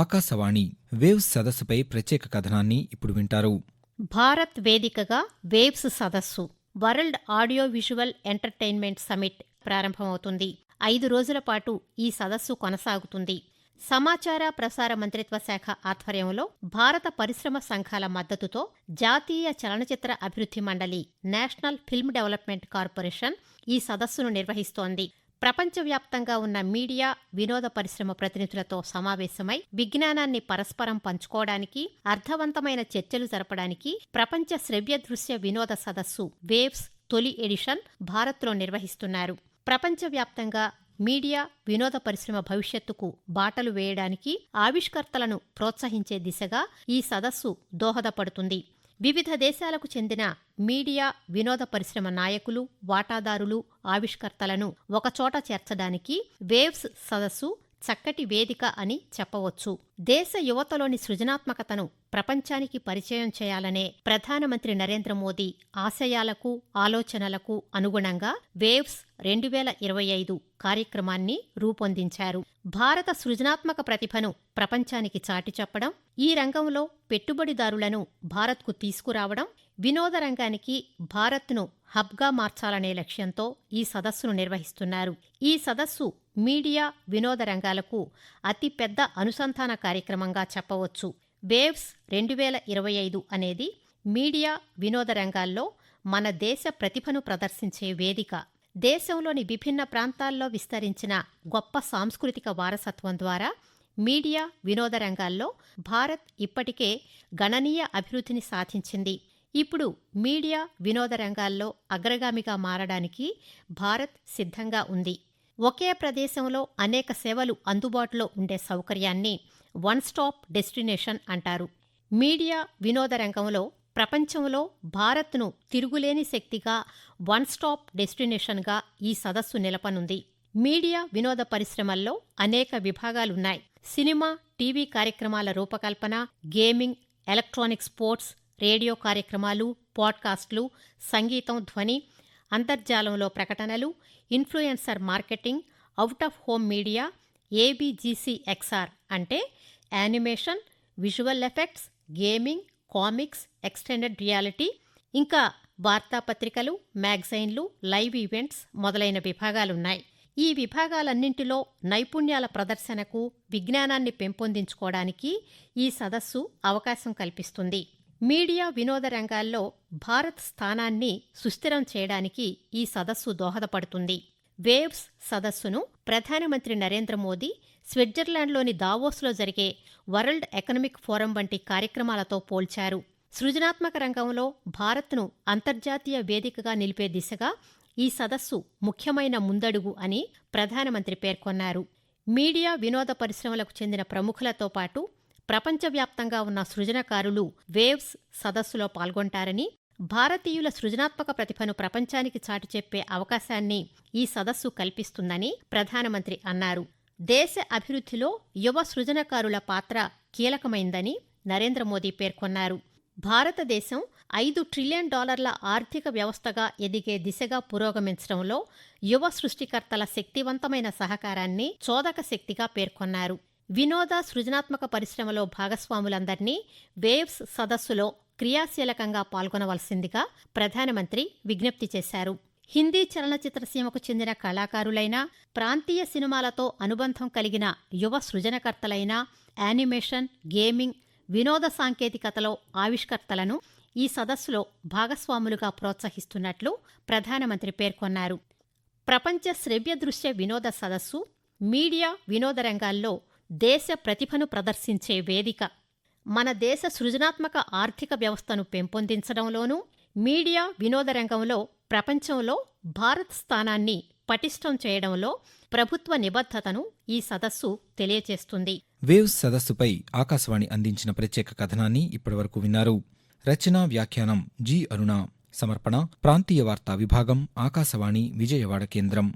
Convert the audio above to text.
Akashvani waves సదస్సుపై ప్రత్యేక కథనాన్ని ఇప్పుడు వింటారు. భారత్ వేదికగా వేవ్స్ సదస్సు world audio visual entertainment summit ప్రారంభమవుతుంది. ఐదు రోజుల పాటు ఈ సదస్సు కొనసాగుతుంది. సమాచార ప్రసార మంత్రిత్వ శాఖ ఆధ్వర్యంలో భారత పరిశ్రమ సంఘాల మద్దతుతో జాతీయ చలనచిత్ర అభివృద్ధి మండలి నేషనల్ ఫిల్మ్ డెవలప్మెంట్ కార్పొరేషన్ ఈ సదస్సును నిర్వహిస్తోంది. ప్రపంచవ్యాప్తంగా ఉన్న మీడియా వినోద పరిశ్రమ ప్రతినిధులతో సమావేశమై విజ్ఞానాన్ని పరస్పరం పంచుకోవడానికి అర్థవంతమైన చర్చలు జరపడానికి ప్రపంచ శ్రవ్య దృశ్య వినోద సదస్సు వేవ్స్ తొలి ఎడిషన్ భారత్లో నిర్వహిస్తున్నారు. ప్రపంచవ్యాప్తంగా మీడియా వినోద పరిశ్రమ భవిష్యత్తుకు బాటలు వేయడానికి ఆవిష్కర్తలను ప్రోత్సహించే దిశగా ఈ సదస్సు దోహదపడుతుంది. వివిధ దేశాలకు చెందిన మీడియా వినోద పరిశ్రమ నాయకులు వాటాదారులు ఆవిష్కర్తలను ఒకచోట చేర్చడానికి వేవ్స్ సదస్సు చక్కటి వేదిక అని చెప్పవచ్చు. దేశ యువతలోని సృజనాత్మకతను ప్రపంచానికి పరిచయం చేయాలనే ప్రధానమంత్రి నరేంద్ర మోదీ ఆశయాలకు ఆలోచనలకు అనుగుణంగా వేవ్స్ రెండు వేల ఇరవై ఐదు కార్యక్రమాన్ని రూపొందించారు. భారత సృజనాత్మక ప్రతిభను ప్రపంచానికి చాటి చెప్పడం ఈ రంగంలో పెట్టుబడిదారులను భారత్కు తీసుకురావడం వినోద రంగానికి భారత్ను హబ్గా మార్చాలనే లక్ష్యంతో ఈ సదస్సును నిర్వహిస్తున్నారు. ఈ సదస్సు మీడియా వినోద రంగాలకు అతిపెద్ద అనుసంధాన కార్యక్రమంగా చెప్పవచ్చు. వేవ్స్ రెండు వేల ఇరవై ఐదు అనేది మీడియా వినోద రంగాల్లో మన దేశ ప్రతిభను ప్రదర్శించే వేదిక. దేశంలోని విభిన్న ప్రాంతాల్లో విస్తరించిన గొప్ప సాంస్కృతిక వారసత్వం ద్వారా మీడియా వినోద రంగాల్లో భారత్ ఇప్పటికే గణనీయ అభివృద్ధిని సాధించింది. ఇప్పుడు మీడియా వినోద రంగాల్లో అగ్రగామిగా మారడానికి భారత్ సిద్ధంగా ఉంది. ఒకే ప్రదేశంలో అనేక సేవలు అందుబాటులో ఉండే సౌకర్యాన్ని వన్ స్టాప్ డెస్టినేషన్ అంటారు. మీడియా వినోద రంగంలో ప్రపంచంలో భారత్ను తిరుగులేని శక్తిగా వన్ స్టాప్ డెస్టినేషన్గా ఈ సదస్సు నిలపనుంది మీడియా వినోద పరిశ్రమల్లో అనేక విభాగాలున్నాయి. సినిమా టీవీ కార్యక్రమాల రూపకల్పన గేమింగ్ ఎలక్ట్రానిక్ స్పోర్ట్స్ రేడియో కార్యక్రమాలు పాడ్కాస్ట్లు సంగీతం ధ్వని అంతర్జాలంలో ప్రకటనలు influencer marketing out of home media ABGCXR అంటే animation visual effects gaming comics extended reality ఇంకా వార్తాపత్రికలు మ్యాగజైన్లు లైవ్ ఈవెంట్స్ మొదలైన విభాగాలున్నాయి. ఈ విభాగాలన్నింటిలో నైపుణ్యాల ప్రదర్శనకు విజ్ఞానాన్ని పెంపొందించుకోవడానికి ఈ సదస్సు అవకాశం కల్పిస్తుంది. మీడియా వినోద రంగాల్లో భారత్ స్థానాన్ని సుస్థిరం చేయడానికి ఈ సదస్సు దోహదపడుతుంది. వేవ్స్ సదస్సును ప్రధానమంత్రి నరేంద్ర మోదీ స్విట్జర్లాండ్లోని దావోస్లో జరిగే వరల్డ్ ఎకనమిక్ ఫోరం వంటి కార్యక్రమాలతో పోల్చారు. సృజనాత్మక రంగంలో భారత్ను అంతర్జాతీయ వేదికగా నిలిపే దిశగా ఈ సదస్సు ముఖ్యమైన ముందడుగు అని ప్రధానమంత్రి పేర్కొన్నారు. మీడియా వినోద పరిశ్రమలకు చెందిన ప్రముఖులతో పాటు ప్రపంచవ్యాప్తంగా ఉన్న సృజనకారులు వేవ్స్ సదస్సులో పాల్గొంటారని భారతీయుల సృజనాత్మక ప్రతిభను ప్రపంచానికి చాటి చెప్పే అవకాశాన్ని ఈ సదస్సు కల్పిస్తుందని ప్రధానమంత్రి అన్నారు. దేశ అభివృద్ధిలో యువ సృజనకారుల పాత్ర కీలకమైందని నరేంద్ర మోదీ పేర్కొన్నారు. భారతదేశం ఐదు ట్రిలియన్ డాలర్ల ఆర్థిక వ్యవస్థగా ఎదిగే దిశగా పురోగమించడంలో యువ సృష్టికర్తల శక్తివంతమైన సహకారాన్ని చోదక శక్తిగా పేర్కొన్నారు. వినోద సృజనాత్మక పరిశ్రమలో భాగస్వాములందర్నీ వేవ్స్ సదస్సులో క్రియాశీలకంగా పాల్గొనవలసిందిగా ప్రధానమంత్రి విజ్ఞప్తి చేశారు. హిందీ చలనచిత్ర సీమకు చెందిన కళాకారులైన ప్రాంతీయ సినిమాలతో అనుబంధం కలిగిన యువ సృజనకర్తలైన యానిమేషన్ గేమింగ్ వినోద సాంకేతికతలో ఆవిష్కర్తలను ఈ సదస్సులో భాగస్వాములుగా ప్రోత్సహిస్తున్నట్లు ప్రధానమంత్రి పేర్కొన్నారు. ప్రపంచ శ్రవ్య దృశ్య వినోద సదస్సు మీడియా వినోద రంగాల్లో దేశ ప్రతిభను ప్రదర్శించే వేదిక. మన దేశ సృజనాత్మక ఆర్థిక వ్యవస్థను పెంపొందించడంలోనూ మీడియా వినోద రంగంలో ప్రపంచంలో భారత్ స్థానాన్ని పటిష్టం చేయడంలో ప్రభుత్వ నిబద్ధతను ఈ సదస్సు తెలియచేస్తుంది వేవ్స్ సదస్సుపై ఆకాశవాణి అందించిన ప్రత్యేక కథనాన్ని ఇప్పటివరకు విన్నారు. రచనా వ్యాఖ్యానం జి. అరుణ. సమర్పణ ప్రాంతీయ వార్తా విభాగం ఆకాశవాణి విజయవాడ కేంద్రం.